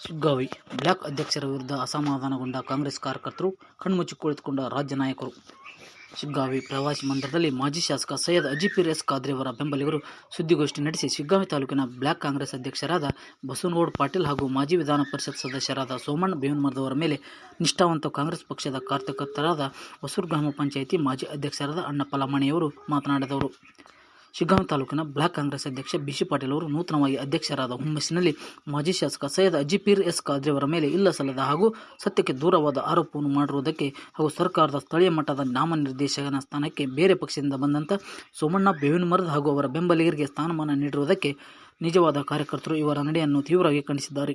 Shiggavi block ಅಧ್ಯಕ್ಷರ ವಿರುದ್ಧ ಅಸಮಾಧಾನಗೊಂಡ ಕಾಂಗ್ರೆಸ್ ಕಾರ್ಯಕರ್ತರು ಕಣ್ಮುಚ್ಚಿ ಕುಳಿತುಕೊಂಡ ರಾಜ್ಯ ನಾಯಕರು. ಶಿಗ್ಗಾವಿ ಪ್ರವಾಸಿ ಮಂದಿರದಲ್ಲಿ ಮಾಜಿ ಶಾಸಕ ಸೈಯದ್ ಅಜಿಪೀರ್ ಎಸ್ ಖಾದ್ರಿಯವರ ಬೆಂಬಲಿಗರು ಸುದ್ದಿಗೋಷ್ಠಿ ನಡೆಸಿ ಸುಗ್ಗಾವಿ ತಾಲೂಕಿನ ಬ್ಲಾಕ್ ಕಾಂಗ್ರೆಸ್ ಅಧ್ಯಕ್ಷರಾದ ಬಸವನಗೌಡ ಪಾಟೀಲ್ ಹಾಗೂ ಮಾಜಿ ವಿಧಾನ ಪರಿಷತ್ ಸದಸ್ಯರಾದ ಸೋಮಣ್ಣ ಬೇವನ್ಮರದವರ ಮೇಲೆ ನಿಷ್ಠಾವಂತ ಕಾಂಗ್ರೆಸ್ ಪಕ್ಷದ ಕಾರ್ಯಕರ್ತರಾದ ಹೊಸೂರು ಗ್ರಾಮ ಪಂಚಾಯಿತಿ ಮಾಜಿ ಅಧ್ಯಕ್ಷರಾದ ಅಣ್ಣ ಲಮಾಣಿಯವರು ಮಾತನಾಡಿದವರು ಶಿಗ್ಗಾಂವ ತಾಲೂಕಿನ ಬ್ಲಾಕ್ ಕಾಂಗ್ರೆಸ್ ಅಧ್ಯಕ್ಷ ಬಿಸಿ ಪಾಟೀಲ್ ಅವರು ನೂತನವಾಗಿ ಅಧ್ಯಕ್ಷರಾದ ಹುಮ್ಮಸ್ಸಿನಲ್ಲಿ ಮಾಜಿ ಶಾಸಕ ಸೈಯದ್ ಅಜಿಪೀರ್ ಎಸ್ ಖಾದ್ರಿ ಅವರ ಮೇಲೆ ಇಲ್ಲ ಸಲ್ಲದ ಹಾಗೂ ಸತ್ಯಕ್ಕೆ ದೂರವಾದ ಆರೋಪವನ್ನು ಮಾಡಿರುವುದಕ್ಕೆ ಹಾಗೂ ಸರ್ಕಾರದ ಸ್ಥಳೀಯ ಮಟ್ಟದ ನಾಮನಿರ್ದೇಶಕನ ಸ್ಥಾನಕ್ಕೆ ಬೇರೆ ಪಕ್ಷದಿಂದ ಬಂದಂತ ಸೋಮಣ್ಣ ಬೇವಿನಮರದ ಹಾಗೂ ಅವರ ಬೆಂಬಲಿಗರಿಗೆ ಸ್ಥಾನಮಾನ ನೀಡಿರುವುದಕ್ಕೆ ನಿಜವಾದ ಕಾರ್ಯಕರ್ತರು ಇವರ ನಡೆಯನ್ನು ತೀವ್ರವಾಗಿ ಖಂಡಿಸಿದ್ದಾರೆ.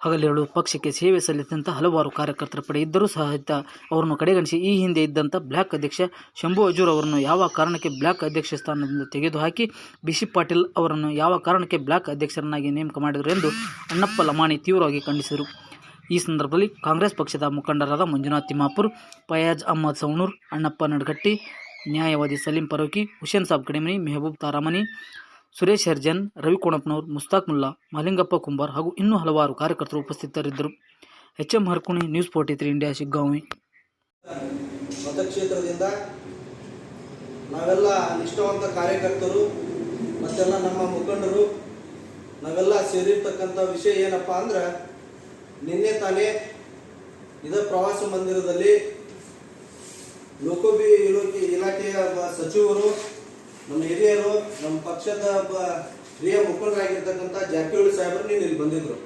ಹಗಲಿರುಳು ಪಕ್ಷಕ್ಕೆ ಸೇವೆ ಸಲ್ಲಿಸಿದಂಥ ಹಲವಾರು ಕಾರ್ಯಕರ್ತರ ಪಡೆ ಇದ್ದರೂ ಸಹಿತ ಅವರನ್ನು ಕಡೆಗಣಿಸಿ, ಈ ಹಿಂದೆ ಇದ್ದಂಥ ಬ್ಲಾಕ್ ಅಧ್ಯಕ್ಷ ಶಂಭು ಅಜೂರ್ ಅವರನ್ನು ಯಾವ ಕಾರಣಕ್ಕೆ ಬ್ಲಾಕ್ ಅಧ್ಯಕ್ಷ ಸ್ಥಾನದಿಂದ ತೆಗೆದುಹಾಕಿ, ಬಿಸಿ ಪಾಟೀಲ್ ಅವರನ್ನು ಯಾವ ಕಾರಣಕ್ಕೆ ಬ್ಲಾಕ್ ಅಧ್ಯಕ್ಷರನ್ನಾಗಿ ನೇಮಕ ಮಾಡಿದರು ಎಂದು ಅಣ್ಣಪ್ಪ ಲಮಾಣಿ ತೀವ್ರವಾಗಿ ಖಂಡಿಸಿದರು. ಈ ಸಂದರ್ಭದಲ್ಲಿ ಕಾಂಗ್ರೆಸ್ ಪಕ್ಷದ ಮುಖಂಡರಾದ ಮಂಜುನಾಥ್ ತಿಮ್ಮಾಪುರ್, ಫಯಾಜ್ ಅಹಮದ್ ಸೌನೂರ್ ಅಣ್ಣಪ್ಪ ನಡಗಟ್ಟಿ ನ್ಯಾಯವಾದಿ ಸಲೀಂ ಪರೋಕಿ, ಹುಸೇನ್ ಸಾಬ್ ಕಡಿಮನಿ ಮೆಹಬೂಬ್ ತಾರಾಮನಿ ಸುರೇಶ್ ಹರ್ಜನ್ ರವಿ ಕೋಣಪ್ಪನವರು ಮುಸ್ತಾಕ್ ಮುಲ್ಲಾ, ಮಲಿಂಗಪ್ಪ ಕುಂಬಾರ್ ಹಾಗೂ ಇನ್ನೂ ಹಲವಾರು ಕಾರ್ಯಕರ್ತರು ಉಪಸ್ಥಿತರಿದ್ದರು. H M Harkuni, news forty three India, Shiggaon. ಮತಕ್ಷೇತ್ರದಿಂದ ನಾವೆಲ್ಲ ನಿಷ್ಠಾವಂತ ಕಾರ್ಯಕರ್ತರು, ಮತ್ತೆಲ್ಲ ನಮ್ಮ ಮುಖಂಡರು, ನಾವೆಲ್ಲ ಸೇರಿರ್ತಕ್ಕಂಥ ವಿಷಯ ಏನಪ್ಪ ಅಂದ್ರೆ, ನಿನ್ನೆ ತಾನೇ ಇದ ಪ್ರವಾಸ ಮಂದಿರದಲ್ಲಿ ಲೋಕೋಪಿ ಇಲಾಖೆ ಇಲಾಖೆಯ ಸಚಿವರು ನಮ್ಮ ಹಿರಿಯರು, ನಮ್ಮ ಪಕ್ಷದ ಒಬ್ಬ ಹಿರಿಯ ಮುಖಂಡರಾಗಿರ್ತಕ್ಕಂಥ ಜಾರಕಿಹೊಳಿ ಸಾಹೇಬರು ನೀನು ಇಲ್ಲಿ ಬಂದಿದ್ರು.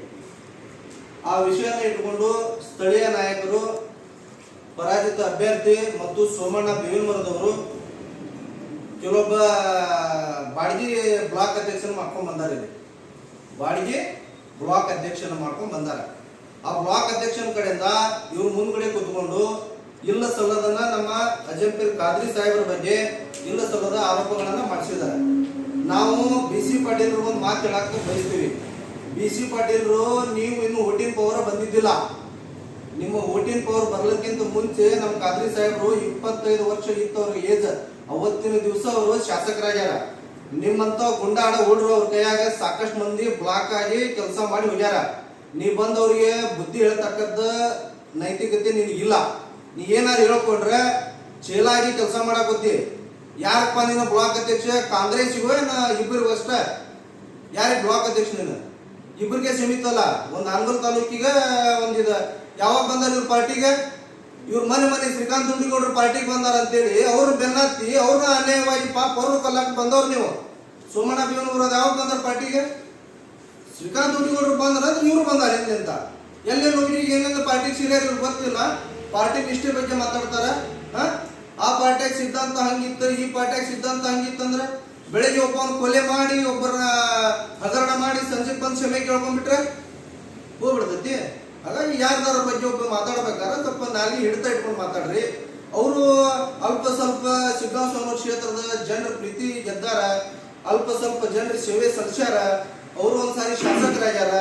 ಆ ವಿಷಯನ ಇಟ್ಕೊಂಡು ಸ್ಥಳೀಯ ನಾಯಕರು, ಪರಾಜಿತ ಅಭ್ಯರ್ಥಿ ಮತ್ತು ಸೋಮಣ್ಣ ಬೇವಿನಮರದವರು ಕೆಲವೊಬ್ಬ ಬಾಡಿಗೆ ಬ್ಲಾಕ್ ಅಧ್ಯಕ್ಷನ ಮಾಡ್ಕೊಂಡು ಬಂದಾರ ಇಲ್ಲಿ. ಬಾಡಿಗೆ ಬ್ಲಾಕ್ ಅಧ್ಯಕ್ಷನ ಮಾಡ್ಕೊಂಡು ಬಂದಾರ. ಆ ಬ್ಲಾಕ್ ಅಧ್ಯಕ್ಷನ ಕಡೆಯಿಂದ ಇವ್ರು ಮುಂದ್ಗಡೆ ಕೂತ್ಕೊಂಡು, ಇಲ್ಲ ಸಲ್ಲದನ್ನ ನಮ್ಮ ಅಜಂಪೀರ್ ಖಾದ್ರಿ ಸಾಹೇಬರ ಬಗ್ಗೆ ಇಲ್ಲ ಸಲ್ಲದ ಆರೋಪಗಳನ್ನ ಮಾಡಿಸಿದ್ದಾರೆ. ನಾವು ಬಿ ಸಿ ಪಾಟೀಲ್ರು ಒಂದು ಮಾತು ಹೇಳಕ್ಕೆ ಬಯಸ್ತೀವಿ. ಬಿ ಸಿ ಪಾಟೀಲ್ರು ನೀವು ಇನ್ನು ವೋಟಿಂಗ್ ಪವರ್ ಬಂದಿದ್ದಿಲ್ಲ. ನಿಮ್ಮ ವೋಟಿಂಗ್ ಪವರ್ ಬರ್ಲಕ್ಕಿಂತ ಮುಂಚೆ ನಮ್ಮ ಖಾದ್ರಿ ಸಾಹೇಬರು ಇಪ್ಪತ್ತೈದು ವರ್ಷ ಇತ್ತು ಏಜ್ ಅವತ್ತಿನ ದಿವಸ ಅವರು ಶಾಸಕರಾಗ್ಯಾರ. ನಿಮ್ಮಂತ ಗುಂಡಾಡ ಹುಡ್ರು ಅವ್ರ ಕೈಯಾಗ ಸಾಕಷ್ಟು ಮಂದಿ ಬ್ಲಾಕ್ ಆಗಿ ಕೆಲಸ ಮಾಡಿ ಹೋಗ್ಯಾರ. ನೀ ಬಂದವ್ರಿಗೆ ಬುದ್ಧಿ ಹೇಳ್ತಕ್ಕದ್ದು ನೈತಿಕತೆ ನಿನಗಿಲ್ಲ. ನೀ ಏನಾರು ಹೇಳ್ಕೊಂಡ್ರೆ ಚೇಲಾಗಿ ಕೆಲಸ ಮಾಡಕ್ಕೆ ಗೊತ್ತಿ ಯಾರಪ್ಪ ನೀನು ಬ್ಲಾಕ್ ಅಧ್ಯಕ್ಷ? ಕಾಂಗ್ರೆಸ್ಸಿಗೂ ಏನ ಇಬ್ಬರಿಗೂ ಅಷ್ಟ? ಯಾರಿಗೆ ಬ್ಲಾಕ್ ಅಧ್ಯಕ್ಷ ನೀನು? ಇಬ್ಬರಿಗೆ ಸೀಮಿತ ಅಲ್ಲ. ಒಂದು ಆನಗಲ್ ತಾಲೂಕಿಗೆ ಒಂದಿದ ಯಾವಾಗ ಬಂದಾರ ಇವ್ರ ಪಾರ್ಟಿಗೆ? ಇವ್ರ ಮನೆ ಮನೆ ಶ್ರೀಕಾಂತ್ ದುಂಡಿಗೌಡ್ರ ಪಾರ್ಟಿಗೆ ಬಂದಾರ ಅಂತೇಳಿ ಅವ್ರ ಬೆನ್ನತ್ತಿ ಅವ್ರನ್ನ ಅನ್ಯಾಯವಾಗಿ ಪಾಪ ಅವ್ರನ್ನ ಕೊಲ್ಲಕ್ಕೆ ಬಂದವ್ರು ನೀವು. ಸೋಮಣ್ಣ ಭೀಮನವ್ರದ್ದು ಯಾವಾಗ ಬಂದಾರ ಪಾರ್ಟಿಗೆ? ಶ್ರೀಕಾಂತ್ ದುಂಡಿಗೌಡರು ಬಂದ್ರ ಅಂದ್ರೆ ಇವ್ರು ಬಂದಾರ ಅಂತ. ಎಲ್ಲೇ ಹೋಗಿ ಏನೆಲ್ಲ ಪಾರ್ಟಿಗೆ ಸೀರಿಯಸ್ ಇವ್ರಿಗೆ ಗೊತ್ತಿಲ್ಲ. ಪಾರ್ಟಿ ನಿಷ್ಠೆ ಬಗ್ಗೆ ಮಾತಾಡ್ತಾರ. ಹ? ಆ ಪಾರ್ಟಿಯಾಗ ಸಿದ್ಧಾಂತ ಹಂಗಿತ್ತು, ಈ ಪಾರ್ಟಿಯಾಗ ಸಿದ್ಧಾಂತ ಹಂಗಿತ್ತಂದ್ರೆ ಬೆಳಿಗ್ಗೆ ಒಬ್ಬನ ಕೊಲೆ ಮಾಡಿ ಒಬ್ಬರ ಹಗರಣ ಮಾಡಿ ಸಂಜೆ ಬಂದು ಕ್ಷಮೆ ಕೇಳ್ಕೊಂಡ್ಬಿಟ್ರೆ ಹೋಗ್ಬಿಡ್ತೈತಿ. ಹಾಗಾಗಿ ಯಾರ್ದಾರ ಬಗ್ಗೆ ಒಬ್ಬ ಮಾತಾಡ್ಬೇಕಾದ್ರೆ ಸ್ವಲ್ಪ ನಾಲ್ಗೆ ಹಿಡ್ತಾ ಇಟ್ಕೊಂಡು ಮಾತಾಡ್ರಿ. ಅವರು ಅಲ್ಪ ಸ್ವಲ್ಪ ಸಿದ್ಧಾಂತ ಸ್ವಾಮಿ ಕ್ಷೇತ್ರದ ಜನರ ಪ್ರೀತಿ ಗೆದ್ದಾರ, ಅಲ್ಪ ಸ್ವಲ್ಪ ಜನರ ಸೇವೆ ಸಲ್ಲಿಸ್ಯಾರ, ಅವರು ಒಂದ್ಸಾರಿ ಶಾಸಕರಾಗ್ಯಾರ,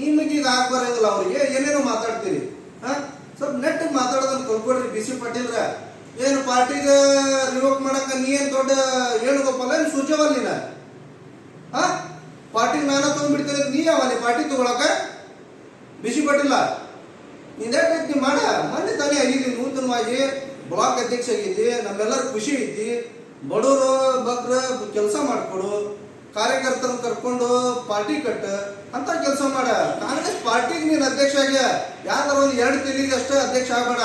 ನಿಮಗೆ ಈಗ ಆಗ್ಬರಂಗಿಲ್ಲ ಅವ್ರಿಗೆ, ಏನೇನೋ ಮಾತಾಡ್ತೀರಿ. ಹಾ? ಸ್ವಲ್ಪ ನೆಟ್ಟಿಗೆ ಮಾತಾಡೋದನ್ನ ಕಲ್ಕೊಡ್ರಿ ಬಿ ಸಿ ಪಾಟೀಲ್ರ. ಏನು ಪಾರ್ಟಿಗೆ ರಿವೋಕ್ ಮಾಡಕ ನೀ ಏನ್ ದೊಡ್ಡ ವೇಣುಗೋಪಾಲ ಏನು ಸೂಚವಲ್ಲ ನೀನ? ಪಾರ್ಟಿಗೆ ನಾನ ತಗೊಂಡ್ಬಿಡ್ತೇನೆ ನೀ ಯಾವಲ್ಲಿ ಪಾರ್ಟಿ ತಗೊಳಕ ಬಿಸಿ ಪಟ್ಟಿಲ್ಲ. ನಿಂದೇಟ್ ನೀ ಮಾಡ? ಮೊನ್ನೆ ತಾನೇ ಆಗಿದ್ದಿ ನೂತನವಾಗಿ ಬ್ಲಾಕ್ ಅಧ್ಯಕ್ಷ ಆಗಿದ್ದಿ, ನಮ್ಮೆಲ್ಲರೂ ಖುಷಿ ಐತಿ ಬಡವರು ಬಗ್ರ ಕೆಲಸ ಮಾಡ್ಕೊಡು. ಕಾರ್ಯಕರ್ತರು ಕರ್ಕೊಂಡು ಪಾರ್ಟಿ ಕಟ್ಟ. ಅಂತ ಕೆಲಸ ಮಾಡ. ಕಾಂಗ್ರೆಸ್ ಪಾರ್ಟಿಗೆ ನೀನು ಅಧ್ಯಕ್ಷ ಆಗ್ಯ? ಯಾವ್ದಾರ ಒಂದು ಎರಡು ತಿಂಗಳಿಗೆ ಅಷ್ಟೇ ಅಧ್ಯಕ್ಷ ಆಗ್ಬೇಡ.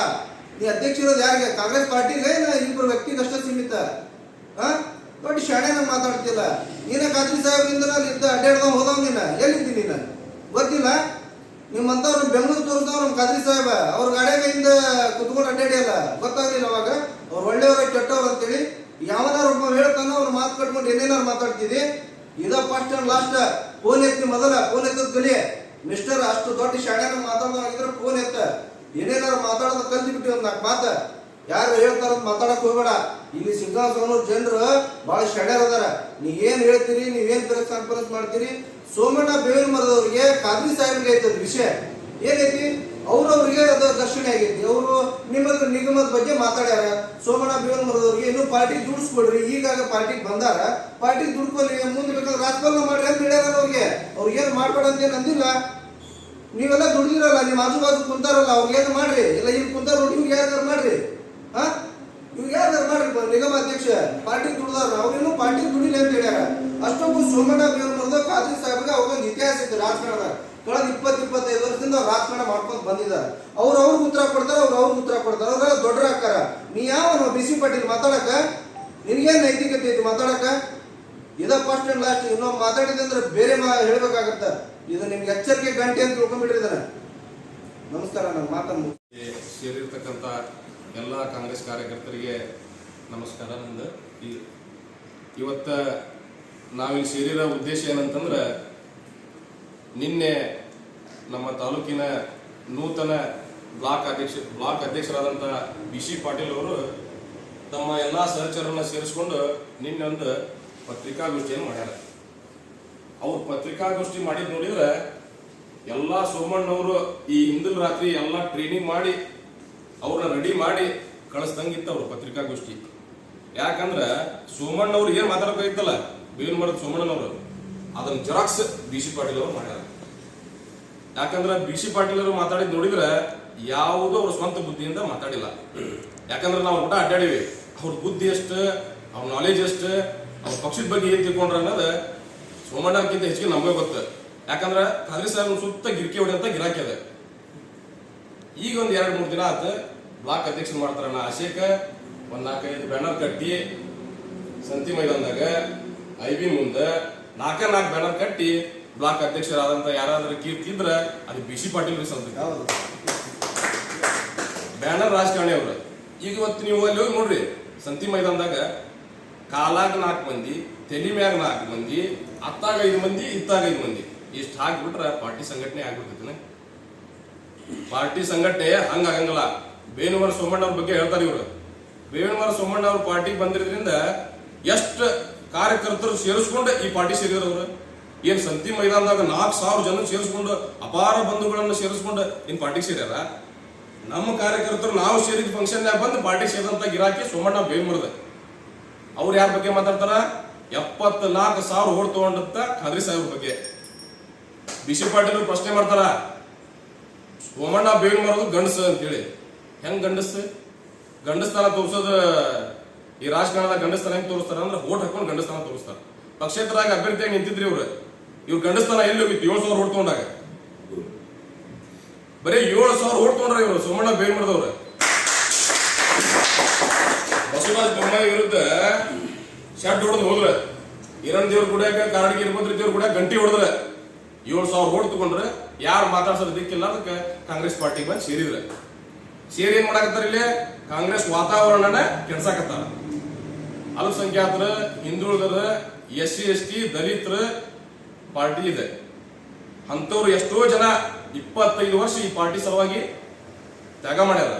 ನೀ ಅಧ್ಯಕ್ಷ ಇರೋದು ಯಾರಿಗೆ? ಕಾಂಗ್ರೆಸ್ ಪಾರ್ಟಿಗೆ ಇಬ್ಬರು ವ್ಯಕ್ತಿಗೆ ಅಷ್ಟೇ ಸೀಮಿತ? ಹಾ ದೊಡ್ಡ ನಾನು ಮಾತಾಡ್ತಿಲ್ಲ. ನೀನ ಖಾತ್ರಿ ಸಾಹೇಬ್ರಿಂದ ನಾನು ಇದ್ದ ಅಡ್ಡಾಡ್ದ ಹೋದವ್ ನೀನ? ಎಲ್ಲಿದ್ದಿ ನೀನು? ಗೊತ್ತಿಲ್ಲ? ನಿಮ್ಮಂತವ್ರು ಬೆಂಗಳೂರು ತೋರಿಸ್ತಾವ್ ನಮ್ಮ ಖಾತ್ರಿ ಸಾಹೇಬ. ಅವ್ರ ಗಾಡಿಯಿಂದ ಕುತ್ಕೊಂಡು ಅಡ್ಡಾಡಿಯಲ್ಲ ಗೊತ್ತಾಗ್ಲಿಲ್ಲ ಅವಾಗ. ಅವ್ರು ಒಳ್ಳೆಯವ್ರ, ಕೆಟ್ಟವ್ರು ಅಂತೇಳಿ ಯಾವನಾರು ಒಬ್ಬ ಹೇಳ್ತಾನೋ ಅವ್ರ ಮಾತು ಕಟ್ಕೊಂಡು ಏನೇನಾರು ಮಾತಾಡ್ತಿದ್ದಿ? ಇದ ಫಸ್ಟ್ ಅಂಡ್ ಲಾಸ್ಟ್ ಫೋನ್ ಎತ್ತಿ ಮೊದಲ, ಫೋನ್ ಎತ್ತದ ಕಲಿ. ಮಿಸ್ಟರ್ ಅಷ್ಟು ದೊಡ್ಡ ಶಾಣೆ ಮಾತಾಡೋದಾಗಿದ್ರೆ ಫೋನ್ ಎತ್ತ. ಏನೇನಾರು ಮಾತಾಡೋದ ಕಲ್ತು ಬಿಟ್ಟು ಒಂದ್ ನಾಲ್ಕು ಮಾತ. ಯಾರು ಹೇಳ್ತಾರ ಮಾತಾಡಕ್ ಹೋಗ್ಬೇಡ. ಇಲ್ಲಿ ಸಿದ್ಧಾಂತವನ್ನು ಜನರು ಬಹಳ ಶಣ್ಯರ್ ಅದಾರ ನೀ ಏನ್ ಹೇಳ್ತೀರಿ, ನೀವ್ ಏನ್ ಪ್ರೆಸ್ ಕಾನ್ಫರೆನ್ಸ್ ಮಾಡ್ತೀರಿ? ಸೋಮಣ್ಣ ಬೇವಿನ ಮರದವ್ರಿಗೆ ಖಾದ್ರಿ ಸಾಹೇಬ್ಗೆ ಐತದ ವಿಷಯ. ಏನೈತಿ? ಅವ್ರವ್ರಿಗೆ ಅದು ದರ್ಶನ ಆಗೈತಿ. ಅವರು ನಿಮ್ಮದು ನಿಗಮದ ಬಗ್ಗೆ ಮಾತಾಡ್ಯಾರ. ಸೋಮಣ್ಣ ಬೇವಿನ ಮರದವ್ರಿಗೆ ಇನ್ನು ಪಾರ್ಟಿ ದುಡಿಸ್ಕೊಡ್ರಿ. ಈಗಾಗ ಪಾರ್ಟಿಗೆ ಬಂದಾರ. ಪಾರ್ಟಿ ದುಡ್ಕೊಲಿ ಮುಂದೆ ಬೇಕಾದ್ರೆ ರಾಜಕಾರಣ ಮಾಡ್ರಿ ಅಂತ ಹೇಳ್ಯಾರ ಅವ್ರಿಗೆ. ಅವ್ರಿಗೆ ಏನ್ ಮಾಡ್ಬೇಡ ಅಂತ ಅಂದಿಲ್ಲ ನೀವೆಲ್ಲ ದುಡ್ದಿರಲ್ಲ, ನಿಮ್ಮ ಆಜು ಬಾಜು ಕುಂತಾರಲ್ಲ, ಅವ್ರಿಗೆ ಏನು ಮಾಡ್ರಿ? ಇಲ್ಲ ಇಲ್ಲಿ ಕುಂತಾರ ನೋಡಿ, ಇವ್ರಿಗೆ ಯಾರು ಮಾಡ್ರಿ? ಹಾ? ಇವ್ರಿಗೆ ಯಾರು ಮಾಡ್ರಿ ನಿಗಮ ಅಧ್ಯಕ್ಷ, ಪಾರ್ಟಿ ದುಡ್ದಾರ, ಅವ್ರೇನು ಪಾರ್ಟಿ ದುಡಿಲಿ ಅಂತ ಹೇಳ್ಯಾರ. ಅಷ್ಟೊಂದು ಸೋಮಣ್ಣ ಬೇವ್ರದ್ದು ಖಾದ್ರಿ ಸಾಹೇಬ್ಗೆ ಅವ್ರಿಗೊಂದು ಇತಿಹಾಸ ಇತ್ತು ರಾಜಕಾರಣದ ಕಳೆದ ಇಪ್ಪತ್ತು ಇಪ್ಪತ್ತೈದು ವರ್ಷದಿಂದ ಅವ್ರು ರಾಜಕಾರಣ ಮಾಡ್ಕೊಂಡು ಬಂದಿದ್ದಾರೆ ಅವ್ರು ಅವ್ರಿಗೆ ಉತ್ತರ ಕೊಡ್ತಾರ, ಅವ್ರು ಅವ್ರಿಗೆ ಉತ್ತರ ಕೊಡ್ತಾರ. ಅವ್ರ ದೊಡ್ಡ ಹಾಕಾರ ನೀ ಯಾವ ಬಿಸಿ ಪಾಟೀಲ್ ಮಾತಾಡಕ ನಿನಗೇನು ನೈತಿಕತೆ ಐತಿ ಮಾತಾಡಕ ಇದ ಫಸ್ಟ್ ಅಂಡ್ ಲಾಸ್ಟ್ ಇನ್ನೊಮ್ಮೆ ಮಾತಾಡಿದೆ ಅಂದ್ರೆ ಬೇರೆ ಮಾ ಹೇಳ್ಬೇಕಾಗತ್ತ. ಇದು ನಿಮ್ಗೆ ಎಚ್ಚರಿಕೆ ಗಂಟೆ ಅಂತ ತಿಳ್ಕೊಂಡ್ಬಿಟ್ಟಿದ್ದಾರೆ ನಮಸ್ಕಾರ, ನನ್ನ ಮಾತನ್ನು ಸೇರಿರ್ತಕ್ಕಂಥ ಎಲ್ಲ ಕಾಂಗ್ರೆಸ್ ಕಾರ್ಯಕರ್ತರಿಗೆ ನಮಸ್ಕಾರ ನಂದು. ಇವತ್ತ ನಾವಿಲ್ಲಿ ಸೇರಿರೋ ಉದ್ದೇಶ ಏನಂತಂದ್ರೆ, ನಿನ್ನೆ ನಮ್ಮ ತಾಲೂಕಿನ ನೂತನ ಬ್ಲಾಕ್ ಅಧ್ಯಕ್ಷ ಬ್ಲಾಕ್ ಅಧ್ಯಕ್ಷರಾದಂಥ ಬಿ ಸಿ ಪಾಟೀಲ್ ಅವರು ತಮ್ಮ ಎಲ್ಲ ಸಹಚರನ್ನ ಸೇರಿಸ್ಕೊಂಡು ನಿನ್ನೆ ಒಂದು ಪತ್ರಿಕಾಗೋಷ್ಠಿಯನ್ನು ಮಾಡ್ಯಾರ. ಅವ್ರು ಪತ್ರಿಕಾಗೋಷ್ಠಿ ಮಾಡಿದ್ ನೋಡಿದ್ರೆ ಎಲ್ಲಾ ಸೋಮಣ್ಣವರು ಈ ಹಿಂದಿನ ರಾತ್ರಿ ಎಲ್ಲ ಟ್ರೈನಿಂಗ್ ಮಾಡಿ ಅವ್ರನ್ನ ರೆಡಿ ಮಾಡಿ ಕಳಿಸ್ದಂಗಿತ್ತು ಅವ್ರ ಪತ್ರಿಕಾಗೋಷ್ಠಿ. ಯಾಕಂದ್ರೆ ಸೋಮಣ್ಣವ್ರು ಏನ್ ಮಾತಾಡಬೇಕಾಗಿತ್ತಲ್ಲ ಬೇವಿನ ಮರದ ಸೋಮಣ್ಣನವರು ಅದನ್ನ ಜೆರಾಕ್ಸ್ ಬಿ ಸಿ ಪಾಟೀಲ್ ಅವರು ಮಾಡ್ಯಾರ. ಯಾಕಂದ್ರೆ ಬಿ ಸಿ ಪಾಟೀಲ್ ಅವರು ಮಾತಾಡಿದ್ ನೋಡಿದ್ರೆ ಯಾವುದೋ ಅವ್ರ ಸ್ವಂತ ಬುದ್ಧಿಯಿಂದ ಮಾತಾಡಿಲ್ಲ. ಯಾಕಂದ್ರೆ ನಾವು ಊಟ ಅಡ್ಡಾಡಿವಿ. ಅವ್ರ ಬುದ್ಧಿ ಎಷ್ಟು, ಅವ್ರ ನಾಲೆಜ್ ಎಷ್ಟು ಅವ್ರ ಪಕ್ಷದ ಬಗ್ಗೆ ಏನ್ ತಿಳ್ಕೊಂಡ್ರ ಅನ್ನೋದು ಸೋಮಣ್ಣಕ್ಕಿಂತ ಹೆಚ್ಚಿಗೆ ನಮಗೆ ಗೊತ್ತ. ಯಾಕಂದ್ರ ಖಾದ್ರಿ ಸಾಹೇಬ್ ಸುತ್ತ ಗಿರಿಕೆ ಹೊಡೆಯಂತ ಗಿರಾಕಿ ಅದ. ಈಗ ಒಂದ್ ಎರಡ್ ಮೂರ್ ದಿನ ಆತ ಬ್ಲಾಕ್ ಅಧ್ಯಕ್ಷ ಮಾಡ್ತಾರಣ್ಣ ಆಶೇಕ ಒಂದ್ ನಾಲ್ಕೈದು ಬ್ಯಾನರ್ ಕಟ್ಟಿ ಸಂತಿ ಮೈದಾನದಾಗ ಐ ಬಿ ಮುಂದ ನಾಲ್ಕ ನಾಲ್ಕು ಬ್ಯಾನರ್ ಕಟ್ಟಿ ಬ್ಲಾಕ್ ಅಧ್ಯಕ್ಷರಾದಂತ ಯಾರಾದ್ರೂ ಕೀರ್ತಿ ಇದ್ರೆ ಅದು ಬಿ ಸಿ ಪಾಟೀಲ್ ಹೌದು. ಬ್ಯಾನರ್ ರಾಜಕಾರಣಿ ಅವ್ರ. ಈಗ ಇವತ್ತು ನೀವು ಅಲ್ಲಿ ಹೋಗಿ ನೋಡ್ರಿ ಸಂತಿ ಮೈದಾನದಾಗ ಕಾಲಾಗ ನಾಲ್ಕು ಮಂದಿ, ತೆಲಿ ಮ್ಯಾಗ ನಾಲ್ಕು ಮಂದಿ, ಅತ್ತಾಗ ಐದು ಮಂದಿ, ಇತ್ತಾಗ ಐದು ಮಂದಿ. ಇಷ್ಟು ಹಾಕ್ಬಿಟ್ರ ಪಾರ್ಟಿ ಸಂಘಟನೆ ಆಗ್ಬಿಡ್ತೈತಿನ ಪಾರ್ಟಿ ಸಂಘಟನೆ ಹಂಗ ಆಗಂಗಿಲ್ಲ. ಬೇನುವರ ಸೋಮಣ್ಣ ಅವ್ರ ಬಗ್ಗೆ ಹೇಳ್ತಾರೆ ಇವರು. ಬೇನುವರ ಸೋಮಣ್ಣ ಅವ್ರ ಪಾರ್ಟಿ ಬಂದಿರೋದ್ರಿಂದ ಎಷ್ಟು ಕಾರ್ಯಕರ್ತರು ಸೇರಿಸ್ಕೊಂಡು ಈ ಪಾರ್ಟಿ ಸೇರಿದ್ರು ಏನು ಸಂತಿ ಮೈದಾನದಾಗ ನಾಲ್ಕು ಸಾವಿರ ಜನ ಸೇರಿಸ್ಕೊಂಡು ಅಪಾರ ಬಂಧುಗಳನ್ನು ಸೇರಿಸ್ಕೊಂಡು ಇನ್ ಪಾರ್ಟಿಗೆ ಸೇರ್ಯಾರ? ನಮ್ಮ ಕಾರ್ಯಕರ್ತರು ನಾವು ಸೇರಿದ ಫಂಕ್ಷನ್ ಬಂದು ಪಾರ್ಟಿ ಸೇರಿದಂತ ಗಿರಾಕಿ ಸೋಮಣ್ಣ ಬೇಮುರದ ಅವ್ರು ಯಾರ ಬಗ್ಗೆ ಮಾತಾಡ್ತಾರ? ಎಪ್ಪತ್ ನಾಲ್ಕು ಸಾವಿರ ಓಟ್ ತಗೊಂಡಂತ ಖಾದ್ರಿ ಸಾಹೇಬ್ರ ಬಗ್ಗೆ. ಬಿಸಿ ಪಾಟೀಲ್ ಪ್ರಶ್ನೆ ಮಾಡ್ತಾರ, ಸೋಮಣ್ಣ ಬೇವಿನ ಮರದು ಗಂಡಸ ಅಂತೇಳಿ. ಹೆಂಗ್ ಗಂಡಸ್? ಗಂಡಸ್ತಾನ ತೋರಿಸೋದ ಈ ರಾಜಕಾರಣದ ಗಂಡಸ್ತಾನ ಹೆಂಗ್ ತೋರಿಸ್ತಾರ ಅಂದ್ರೆ ಓಟ್ ಹಾಕೊಂಡು ಗಂಡಸ್ತಾನ ತೋರಿಸ್ತಾರ. ಪಕ್ಷೇತರಾಗ ಅಭ್ಯರ್ಥಿಯಾಗಿ ನಿಂತಿದ್ರಿ ಇವ್ರು. ಇವ್ರು ಗಂಡಸ್ತಾನ ಎಲ್ಲಿ ಹೋಗಿತ್ತು? ಏಳು ಸಾವಿರ ಓಟ್ ತಗೊಂಡಾಗ. ಬರೀ ಏಳು ಸಾವಿರ ಓಟ್ ತಗೊಂಡ್ರ ಇವರು, ಸೋಮಣ್ಣ ಬೇವಿನ ಮರದವ್ರು. ಶರ್ಟ್ ಹೊಡೆದು ಹೋದ್ರೆ. ಇರನ್ ದೇವ್ರ ಗುಡಿಯಾಗ ಕಾರಣ ಇರ್ಬೋದ್ರಿ ದೇವ್ರ ಗುಡಿಯಾಗ ಗಂಟಿ ಹೊಡೆದ್ರ. ಏಳು ಸಾವಿರ ಓಟ್ ತಗೊಂಡ್ರೆ ಯಾರು ಮಾತಾಡ್ಸೋದು ದಿಕ್ಕಿಲ್ಲ, ಅದಕ್ಕೆ ಕಾಂಗ್ರೆಸ್ ಪಾರ್ಟಿಗೆ ಬಂದು ಸೇರಿದ್ರ. ಸೇರಿ ಏನ್ ಮಾಡಾಕತ್ತಾರ ಇಲ್ಲಿ? ಕಾಂಗ್ರೆಸ್ ವಾತಾವರಣನ ಕೆಡ್ಸಾಕತ್ತಾರ. ಅಲ್ಪಸಂಖ್ಯಾತರ ಹಿಂದುಳಿದರ ಎಸ್ ಸಿ ಎಸ್ ಟಿ ದಲಿತರ ಪಾರ್ಟಿ ಇದೆ. ಅಂಥವ್ರು ಎಷ್ಟೋ ಜನ ಇಪ್ಪತ್ತೈದು ವರ್ಷ ಈ ಪಾರ್ಟಿ ಸಲುವಾಗಿ ತ್ಯಾಗ ಮಾಡ್ಯಾರ,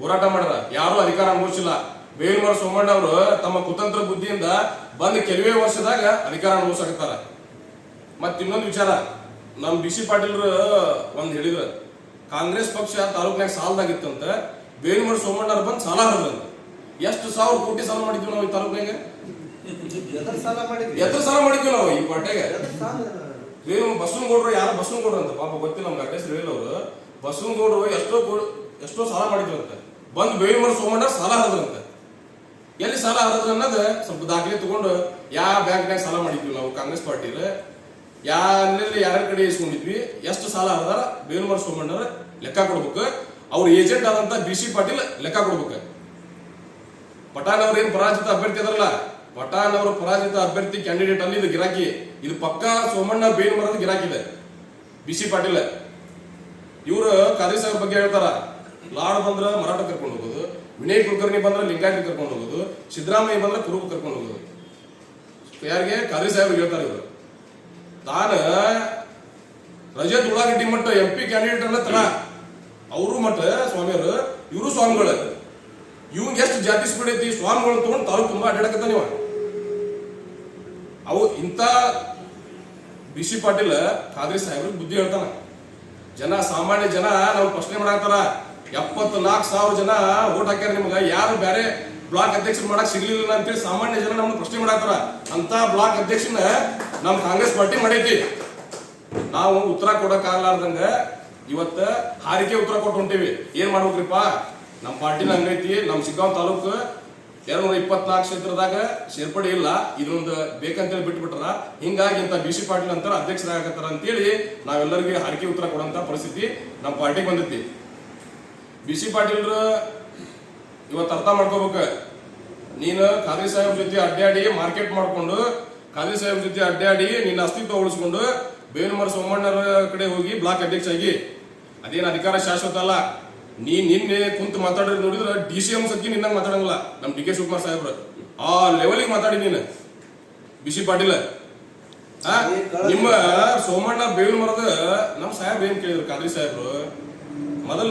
ಹೋರಾಟ ಮಾಡ್ಯಾರ. ಯಾರು ಅಧಿಕಾರ ಅನುಭವಿಸಿಲ್ಲ. ಬೇವಿನಮರ ಸೋಮಣ್ಣ ಅವರು ತಮ್ಮ ಕುತಂತ್ರ ಬುದ್ಧಿಯಿಂದ ಬಂದ ಕೆಲವೇ ವರ್ಷದಾಗ ಅಧಿಕಾರ ಅನುಭವಿಸಕತ್ತಾರ. ಮತ್ತ ಇನ್ನೊಂದು ವಿಚಾರ ನಮ್ ಬಿ ಸಿ ಪಾಟೀಲ್ ಒಂದ್ ಹೇಳಿದ್ರ ಕಾಂಗ್ರೆಸ್ ಪಕ್ಷ ತಾಲೂಕ್ನಾಗ ಸಾಲದಾಗಿತ್ತಂತ ಸೋಮಣ್ಣ ಅವ್ರು ಬಂದ್ ಸಾಲ ಹರಿದ್ರಂತ ಎಷ್ಟು ಸಾವಿರ ಕೋಟಿ ಸಾಲ ಮಾಡಿದ್ವಿ ನಾವು ಈ ತಾಲೂಕ್ನಾಗ ಎದ್ರ ಸಾಲ ಮಾಡಿದ್ರಿ ಮಾಡಿದ್ವಿ ನಾವು ಈ ಪಾಟೆಗೆ ವೇಣು ಬಸವನ ಗೌಡರು ಬಸವನಗೌಡರು ಯಾರು ಬಸವನಗೌಡ್ರು ಅಂತ? ಪಾಪ ಗೊತ್ತಿಲ್ಲ ನಮ್ಗೆ ಅಡ್ರೆಸ್ ಹೇಳಿಲ್ಲ ಅವರು. ಬಸವನಗೌಡರು ಎಷ್ಟೋ ಎಷ್ಟೋ ಸಾಲ ಮಾಡಿದ್ರಂತೆ ಬಂದು ಬೇವಿಮರ ಸೋಮಣ್ಣ ಸಾಲ ಹರಿದ್ರಂತೆ ಎಲ್ಲಿ ಸಾಲ ಹರಿದ್ರು ಅನ್ನೋದು ಸ್ವಲ್ಪ ದಾಖಲೆ ತಗೊಂಡು ಯಾವ ಬ್ಯಾಂಕ್ನಾಗ ಸಾಲ ಮಾಡಿದ್ವಿ ನಾವು, ಕಾಂಗ್ರೆಸ್ ಪಾರ್ಟಿ ಯಾರಲ್ಲಿ ಯಾರ ಕಡೆ ಇಸ್ಕೊಂಡಿದ್ವಿ, ಎಷ್ಟು ಸಾಲ ಹರಿದಾರ ಬೇವಿಮರ ಸೋಮಣ್ಣರ ಲೆಕ್ಕ ಕೊಡ್ಬೇಕು. ಅವ್ರ ಏಜೆಂಟ್ ಆದಂತ ಬಿ ಸಿ ಪಾಟೀಲ್ ಲೆಕ್ಕ ಕೊಡ್ಬೇಕು. ಪಠಾಣ್ ಅವ್ರ ಏನ್ ಪರಾಜಿತ ಅಭ್ಯರ್ಥಿ ಅದರಲ್ಲ, ಪಠಾಣ್ ಅವರ ಪರಾಜಿತ ಅಭ್ಯರ್ಥಿ ಕ್ಯಾಂಡಿಡೇಟ್ ಅಲ್ಲಿ ಇದು ಗಿರಾಕಿ. ಇದು ಪಕ್ಕಾ ಸೋಮಣ್ಣ ಬೇನ್ ಮರದ ಗಿರಾಕಿ ಇದೆ, ಬಿ ಸಿ ಪಾಟೀಲ್. ಇವರು ಖಾದ್ರಿ ಸಾಹೇಬ್ ಬಗ್ಗೆ ಹೇಳ್ತಾರ, ಲಾಡ್ ಬಂದ್ರ ಮರಾಠ ಕರ್ಕೊಂಡು ಹೋಗೋದು. ವಿನಯ್ ಕುಲಕರ್ಣಿ ಬಂದ್ರೆ ಲಿಂಗಾಯತ್ ಕರ್ಕೊಂಡು ಹೋಗೋದು, ಸಿದ್ದರಾಮಯ್ಯ ಬಂದ್ರ ಕುರುಬ ಕರ್ಕೊಂಡು ಹೋಗೋದು. ಯಾರಿಗೆ? ಖಾದ್ರಿ ಸಾಹೇಬ್ ಹೇಳ್ತಾರೆ ಇವರು. ತಾನ ರಜತ್ ಉಳ್ಳಾಗಡ್ಡಿ ಮಟ್ಟ ಎಂ ಪಿ ಕ್ಯಾಂಡಿಡೇಟ್ ಅನ್ನ ತನ ಅವರು ಮಟ್ಟ ಸ್ವಾಮಿಯವರು, ಇವರು ಸ್ವಾಮಿಗಳು. ಇವಂಗ ಎಷ್ಟು ಜಾತಿ ಸ್ಪೀಡ್ ಐತಿ ಸ್ವಾಮಿಗಳು ತಗೊಂಡು ತಾವು ತುಂಬಾ ಅಡ್ಡಾಡಕತ್ತ ನೀವು ಅವು ಇಂಥ ಬಿ ಸಿ ಪಾಟೀಲ್ ಖಾದ್ರಿ ಸಾಹೇಬ್ರಿಗೆ ಬುದ್ಧಿ ಹೇಳ್ತಾನ. ಜನ, ಸಾಮಾನ್ಯ ಜನ ನಾವು ಪ್ರಶ್ನೆ ಮಾಡಾಕತ್ತಾರ. ಎಪ್ಪತ್ತು ನಾಲ್ಕು ಸಾವಿರ ಜನ ಓಟ್ ಹಾಕ್ಯಾರ ನಿಮ್ಗೆ. ಯಾರು ಬೇರೆ ಬ್ಲಾಕ್ ಅಧ್ಯಕ್ಷರು ಮಾಡಕ್ ಸಿಗ್ಲಿಲ್ಲ ಅಂತೇಳಿ ಸಾಮಾನ್ಯ ಜನ ನಮ್ಮನ್ನು ಪ್ರಶ್ನೆ ಮಾಡಾಕ್ತಾರ ಅಂತ ಬ್ಲಾಕ್ ಅಧ್ಯಕ್ಷನ ನಮ್ಮ ಕಾಂಗ್ರೆಸ್ ಪಾರ್ಟಿ ಮಾಡೈತಿ. ನಾವು ಉತ್ತರ ಕೊಡಕ್ಕಾಗ್ಲಾರ್ದಂಗ ಇವತ್ತ ಹಾರಿಕೆ ಉತ್ತರ ಕೊಟ್ಟು ಹೊಂಟೀವಿ. ಏನ್ ಮಾಡ್ಬೇಕ್ರಿಪ್ಪ? ನಮ್ಮ ಪಾರ್ಟಿನ ಹಂಗೈತಿ. ನಮ್ಮ ಸಿಗ್ಗಾಂವ್ ತಾಲೂಕು ಎರಡು ನೂರ ಇಪ್ಪತ್ನಾಲ್ಕು ಕ್ಷೇತ್ರದಾಗ ಸೇರ್ಪಡೆ ಇಲ್ಲ. ಇದೊಂದು ಬೇಕಂತೇಳಿ ಬಿಟ್ಬಿಟ್ರ. ಹಿಂಗಾಗಿ ಇಂತ ಬಿ ಸಿ ಪಾಟೀಲ್ ಅಂತಾರ ಅಧ್ಯಕ್ಷರಾಗತ್ತಾರ ಅಂತೇಳಿ ನಾವೆಲ್ಲರಿಗೂ ಹಾರಿಕೆ ಉತ್ತರ ಕೊಡಂತ ಪರಿಸ್ಥಿತಿ ನಮ್ಮ ಪಾರ್ಟಿಗೆ ಬಂದೈತಿ. ಬಿ ಸಿ ಪಾಟೀಲ್ರ ಇವತ್ತು ಅರ್ಥ ಮಾಡ್ಕೋಬೇಕು. ನೀನು ಖಾದ್ರಿ ಸಾಹೇಬ್ ಜೊತೆ ಅಡ್ಡಾಡಿ ಮಾರ್ಕೆಟ್ ಮಾಡ್ಕೊಂಡು ಖಾದ್ರಿ ಸಾಹೇಬ್ ಜೊತೆ ಅಡ್ಡಾಡಿ ನಿನ್ನ ಅಸ್ತಿತ್ವ ಉಳಿಸ್ಕೊಂಡು ಬೇವಿನಮರ ಸೋಮಣ್ಣರ ಕಡೆ ಹೋಗಿ ಬ್ಲಾಕ್ ಅಧ್ಯಕ್ಷ ಆಗಿ. ಅದೇನು ಅಧಿಕಾರ ಶಾಶ್ವತ ಅಲ್ಲ. ನೀ ನಿನ್ನೆ ಕುಂತು ಮಾತಾಡಿದ್ರೆ ನೋಡಿದ್ರೆ ಡಿ ಸಿ ಎಂ ಸಕ್ಕಿ ನಿನ್ನಂಗೆ ಮಾತಾಡಂಗಿಲ್ಲ. ನಮ್ಮ ಡಿ ಕೆ ಶಿವಕುಮಾರ್ ಸಾಹೇಬ್ರು. ಆ ಲೆವೆಲಿಗೆ ಮಾತಾಡಿ ನೀನು. B C Patil? ನಿಮ್ಮ ಸೋಮಣ್ಣ ಬೇವಿನ ಮರದ ನಮ್ಮ ಸಾಹೇಬ್ ಏನ್ ಕೇಳಿದ್ರು ಖಾದ್ರಿ ಸಾಹೇಬ್ರು? ಮೊದಲ